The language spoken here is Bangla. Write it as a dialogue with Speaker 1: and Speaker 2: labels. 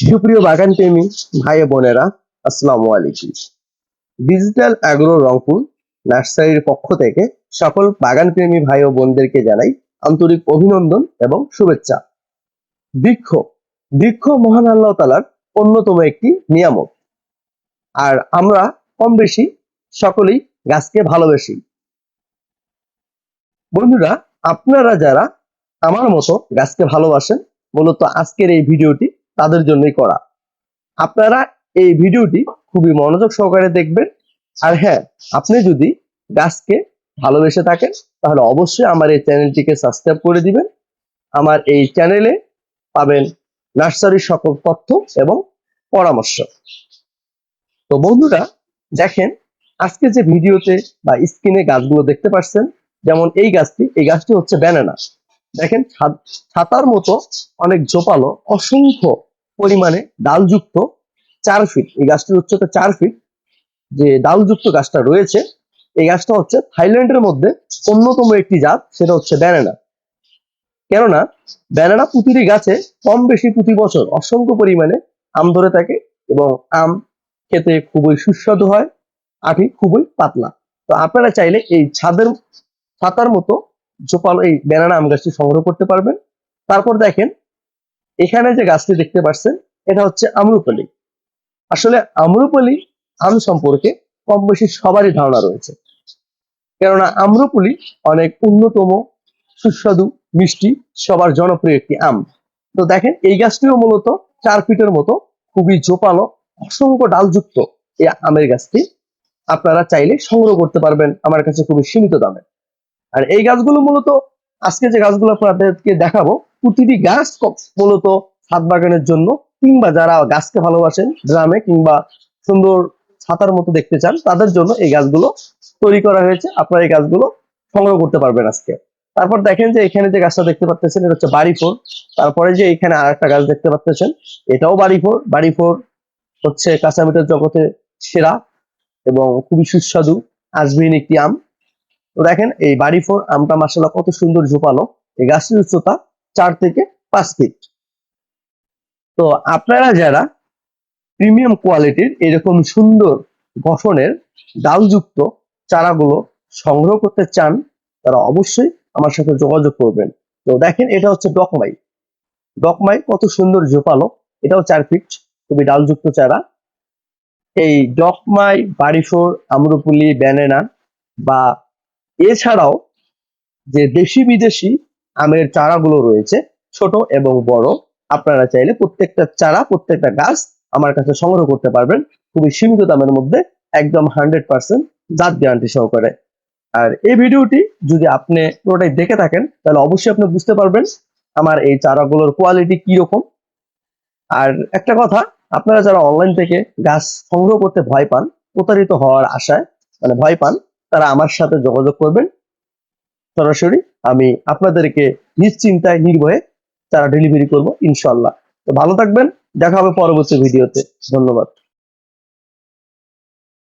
Speaker 1: সুপ্রিয় বাগান প্রেমী ভাই বোনেরা, আসসালামু আলাইকুম। ডিজিটাল অ্যাগ্রো রংপুর নার্সারির পক্ষ থেকে সকল বাগান প্রেমী ভাই ও বোনদেরকে জানাই আন্তরিক অভিনন্দন এবং শুভেচ্ছা। বৃক্ষ বৃক্ষ মহান আল্লাহ তালার অন্যতম একটি নিয়ামক। আর আমরা কম বেশি সকলেই গাছকে ভালোবেসি। বন্ধুরা, আপনারা যারা আমার মতো গাছকে ভালোবাসেন, মূলত আজকের এই ভিডিওটি তাদের জন্যই করা। আপনারা এই ভিডিওটি খুবই মনোযোগ সহকারে দেখবেন। আর হ্যাঁ আপনি যদি গাছকে ভালোবেসে থাকেন, তাহলে অবশ্যই আমার এই চ্যানেলটিকে সাবস্ক্রাইব করে দিবেন। আমার এই চ্যানেলে পাবেন নার্সারির সকল তথ্য এবং পরামর্শ। তো বন্ধুরা, দেখেন, আজকে যে ভিডিওতে বা স্ক্রিনে গাছগুলো দেখতে পাচ্ছেন যেমন এই গাছটি এই গাছটি হচ্ছে ব্যানানা। দেখেন ছাতার মতো অনেক জোপালো অসংখ্য পরিমাণে ডালযুক্ত চার ফিট এই গাছটির উচ্চতা চার ফিট যে ডালযুক্ত গাছটা রয়েছে, এই গাছটা হচ্ছে থাইল্যান্ডের মধ্যে অন্যতম একটি জাত, সেটা হচ্ছে ব্যানানা। কেননা, ব্যানানা প্রতিটি গাছে কম বেশি প্রতি বছর অসংখ্য পরিমাণে আম ধরে থাকে এবং আম খেতে খুবই সুস্বাদু হয়, আটি খুবই পাতলা। তো আপনারা চাইলে এই ছাদের, ছাতার মতো জোপাল এই ব্যানানা আম গাছটি সংগ্রহ করতে পারবেন। তারপর দেখেন এখানে যে গাছটি দেখতে পাচ্ছেন, এটা হচ্ছে আম্রপলি। আসলে আম্রপলি আম সম্পর্কে কম বেশি সবারই ধারণা রয়েছে। কেননা আম্রপলি অনেক অন্যতম সুস্বাদু, মিষ্টি, সবার জনপ্রিয় একটি আম। তো দেখেন, এই গাছটিও মূলত চার ফিটের মতো, খুবই জোপালো, অসংখ্য ডালযুক্ত এই আমের গাছটি। আপনারা চাইলে সংগ্রহ করতে পারবেন, আমার কাছে খুবই সীমিত দামে। আর এই গাছগুলো মূলত আজকে যে গাছগুলো আপনাদেরকে দেখাবো, প্রতিটি গাছ মূলত ছাদ বাগানের জন্য কিংবা যারা গাছকে ভালোবাসেন, গ্রামে কিংবা সুন্দর ছাতার মতো দেখতে চান, তাদের জন্য এই গাছগুলো তৈরি করা হয়েছে। আপনারা এই গাছগুলো সংগ্রহ করতে পারবেন আজকে। তারপর দেখেন যে এখানে যে গাছটা দেখতে পাচ্ছেন এটা হচ্ছে বাড়ি ফোর তারপরে যে এখানে আর একটা গাছ দেখতে পাচ্ছেন এটাও বাড়ি ফোর বাড়ি ফোর হচ্ছে কাঁচামিটের জগতে সেরা এবং খুবই সুস্বাদু, আজমিন একটি আম। তো দেখেন, এই বাড়ি ফোর আমটা মাসাল্লাহ কত সুন্দর ঝোপালো। এই গাছটির উচ্চতা চার থেকে পাঁচ ফিট তো আপনারা যারা প্রিমিয়াম কোয়ালিটির এরকম সুন্দর গঠনের ডালযুক্ত চারাগুলো সংগ্রহ করতে চান, তারা অবশ্যই আমার সাথে যোগাযোগ করবেন। তো দেখেন, এটা হচ্ছে ডকমাই। ডকমাই কত সুন্দর ঝোপালো, এটাও চার ফিট খুবই ডালযুক্ত চারা। এই ডকমাই বাড়িফোর আম্রপুলি, ব্যানানা বা এছাড়াও যে দেশি বিদেশি আমের চারাগুলো রয়েছে, ছোট এবং বড়, আপনারা চাইলে প্রত্যেকটা চারা, প্রত্যেকটা গাছ আমার কাছে সংগ্রহ করতে পারবেন। খুবই সীমিত দামের মধ্যে, একদম হান্ড্রেড পার্সেন্ট জাত গ্যারান্টি সহকারে। আর এই ভিডিওটি যদি আপনি পুরোটাই দেখে থাকেন, তাহলে অবশ্যই আপনি বুঝতে পারবেন আমার এই চারাগুলোর কোয়ালিটি কি রকম আর একটা কথা, আপনারা যারা অনলাইন থেকে গাছ সংগ্রহ করতে ভয় পান, প্রতারিত হওয়ার আশায় মানে ভয় পান তারা আমার সাথে যোগাযোগ করবেন। সরাসরি আমি আপনাদেরকে নিশ্চিন্তায়, নির্ভয়ে তারা ডেলিভারি করব, ইনশাল্লাহ। তো ভালো থাকবেন, দেখা হবে পরবর্তী ভিডিওতে। ধন্যবাদ।